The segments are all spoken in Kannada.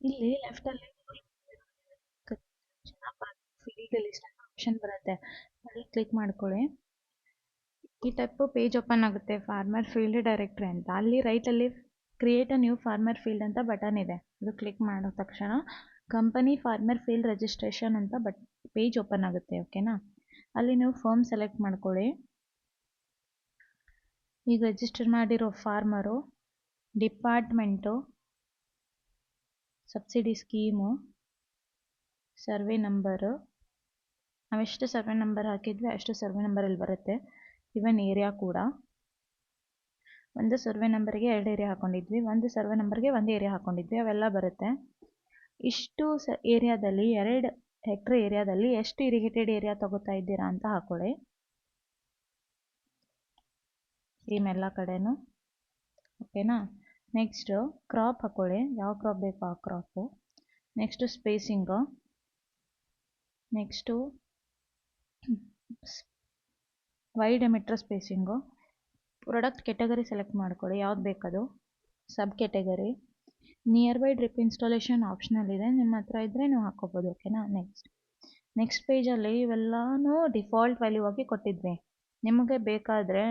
ಇಲ್ಲಿ ಲೆಫ್ಟಲ್ಲಿ ಫೀಲ್ಡ್ ಆಪ್ಷನ್ ಬರುತ್ತೆ. ಅಲ್ಲಿ ಕ್ಲಿಕ್ ಮಾಡ್ಕೊಳ್ಳಿ. ಈ ಟೈಪ್ ಪೇಜ್ ಓಪನ್ ಆಗುತ್ತೆ ಫಾರ್ಮರ್ ಫೀಲ್ಡ್ ಡೈರೆಕ್ಟ್ರಿ ಅಂತ. ಅಲ್ಲಿ ರೈಟಲ್ಲಿ create a new farmer field ಅಂತ ಬಟನ್ ಇದೆ. ಅದು ಕ್ಲಿಕ್ ಮಾಡಿದ ತಕ್ಷಣ ಕಂಪನಿ ಫಾರ್ಮರ್ ಫೀಲ್ಡ್ ರಿಜಿಸ್ಟ್ರೇಷನ್ ಅಂತ ಬಟ್ ಪೇಜ್ ಓಪನ್ ಆಗುತ್ತೆ ಓಕೆನಾ ಅಲ್ಲಿ ನೀವು ಫಾರ್ಮ್ ಸೆಲೆಕ್ಟ್ ಮಾಡ್ಕೊಳ್ಳಿ. ಈಗ ರಿಜಿಸ್ಟರ್ ಮಾಡಿರೋ farmer department subsidy scheme. Survey number. ನಾವೆಷ್ಟು ಸರ್ವೆ ನಂಬರ್ ಹಾಕಿದ್ವಿ ಅಷ್ಟು ಸರ್ವೆ ನಂಬರ್ ಇಲ್ಲಿ ಬರುತ್ತೆ. ಇವನ್ ಏರಿಯಾ ಕೂಡ. ಒಂದು ಸರ್ವೆ ನಂಬರ್ಗೆ ಎರಡು ಏರಿಯಾ ಹಾಕೊಂಡಿದ್ವಿ. ಒಂದು ಸರ್ವೆ ನಂಬರ್ಗೆ ಒಂದು ಏರಿಯಾ ಹಾಕೊಂಡಿದ್ವಿ. ಅವೆಲ್ಲ ಬರುತ್ತೆ. ಇಷ್ಟು ಸ ಏರಿಯಾದಲ್ಲಿ ಎರಡು ಹೆಕ್ಟ್ರ್ ಏರಿಯಾದಲ್ಲಿ ಎಷ್ಟು ಇರಿಗೇಟೆಡ್ ಏರಿಯಾ ತಗೋತಾ ಇದ್ದೀರಾ ಅಂತ ಹಾಕೊಳ್ಳಿ. ಸೇಮ್ ಎಲ್ಲ ಕಡೆನೂ. ಓಕೆನಾ ನೆಕ್ಸ್ಟು ಕ್ರಾಪ್ ಹಾಕ್ಕೊಳ್ಳಿ ಯಾವ ಕ್ರಾಪ್ ಬೇಕು ಆ crop next spacing next wide emitter spacing product category select ಮಾಡ್ಕೊಳ್ಳಿ. ಯಾವ್ದು ಬೇಕದು? Sub category near by drip installation optional ಇದೆ. ನಿಮ್ಮ ಹತ್ರ ಇದ್ದರೆ ನೀವು ಹಾಕ್ಕೋಬೋದು. ಓಕೆನಾ ನೆಕ್ಸ್ಟ್ ನೆಕ್ಸ್ಟ್ ಪೇಜಲ್ಲಿ ಇವೆಲ್ಲನೂ ಡಿಫಾಲ್ಟ್ ವ್ಯಾಲ್ಯೂ ಆಗಿ ಕೊಟ್ಟಿದ್ವಿ. ನಿಮಗೆ ಬೇಕಾದರೆ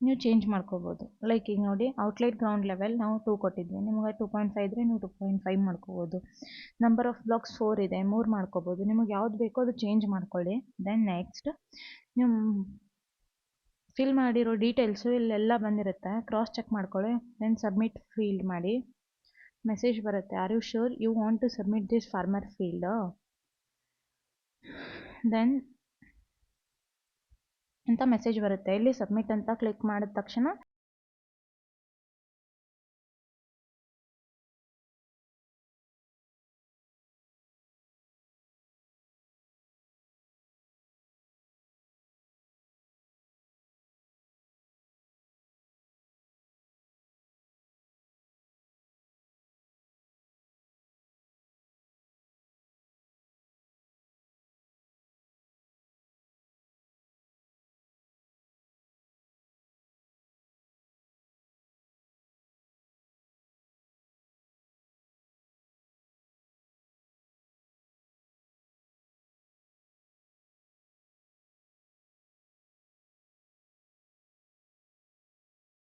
ನೀವು ಚೇಂಜ್ ಮಾಡ್ಕೋಬೋದು. ಲೈಕ್ ಈಗ ನೋಡಿ ಔಟ್ಲೈಟ್ ಗ್ರೌಂಡ್ ಲೆವೆಲ್ ನಾವು ಟೂ ಕೊಟ್ಟಿದ್ವಿ. ನಿಮಗೆ ಟೂ ಪಾಯಿಂಟ್ ಫೈವ್ ಇದ್ರೆ ನೀವು ಟೂ ಪಾಯಿಂಟ್ ಫೈವ್ ಮಾಡ್ಕೋಬೋದು. ನಂಬರ್ ಆಫ್ ಬ್ಲಾಕ್ಸ್ ಫೋರ್ ಇದೆ, ಮೂರು ಮಾಡ್ಕೋಬೋದು. ನಿಮಗೆ ಯಾವ್ದು ಬೇಕೋ ಅದು ಚೇಂಜ್ ಮಾಡ್ಕೊಳ್ಳಿ. ದೆನ್ ನೆಕ್ಸ್ಟ್ ನೀವು ಫಿಲ್ ಮಾಡಿರೋ ಡೀಟೇಲ್ಸು ಇಲ್ಲೆಲ್ಲ ಬಂದಿರುತ್ತೆ. ಕ್ರಾಸ್ ಚೆಕ್ ಮಾಡ್ಕೊಳ್ಳಿ ದೆನ್ ಸಬ್ಮಿಟ್ ಫೀಲ್ಡ್ ಮಾಡಿ. ಮೆಸೇಜ್ ಬರುತ್ತೆ are you sure you want to submit this farmer field then ಅಂತ ಮೆಸೇಜ್ ಬರುತ್ತೆ. ಇಲ್ಲಿ ಸಬ್ಮಿಟ್ ಅಂತ ಕ್ಲಿಕ್ ಮಾಡಿದ ತಕ್ಷಣ